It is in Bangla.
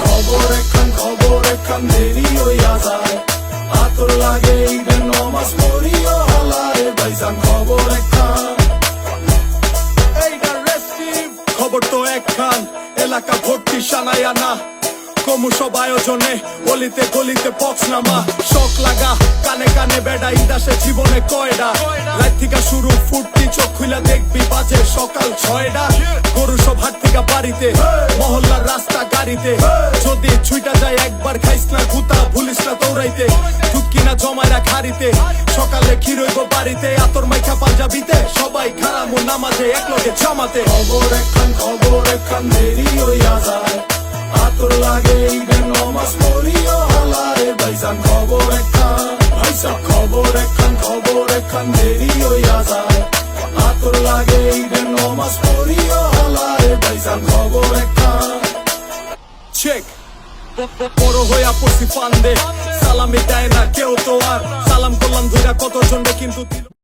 খবর এখন খবর এইটা রেস্টিভ তো একখান এলাকা ভর্তি সানায়া না কমু সব আয়োজনে গলিতে গলিতে পক্স নামা শখ লাগা কানে কানে বেডা ইদাসে জীবনে কয়ডা রাত থেকে শুরু ফুটতি চোখ খুলা দেখবি বাজে সকাল ছয়ডা গরু সব হাট থেকে বাড়িতে মহল্লার রাস্তা যদি ছুইটা যায় একবার খাইস না, গুতা ভুলিস না দৌড়াইতে। ঢুকি না জমায় রাখ হারিতে সকালে কি রইব বাড়িতে, আতর মাইখা পাঞ্জাবিতে। সবাই খারামো নামাজে এক লগে জামাতে। খবর এখন খবর এখন দেরি হইয়া যায়। আতর লাগে ঈদের নমাজ পড়িও হালারে ভাইসান খবর এখন ভাইসা খবর এখন খবর এখন দেরি হইয়া যায়। আতর লাগে ঈদের নমাজ পড়িও বড় হইয়া পড়ছি ফান্দে। সালামি দেয় না কেউ তো আর। সালাম করলাম কত জনকে কিন্তু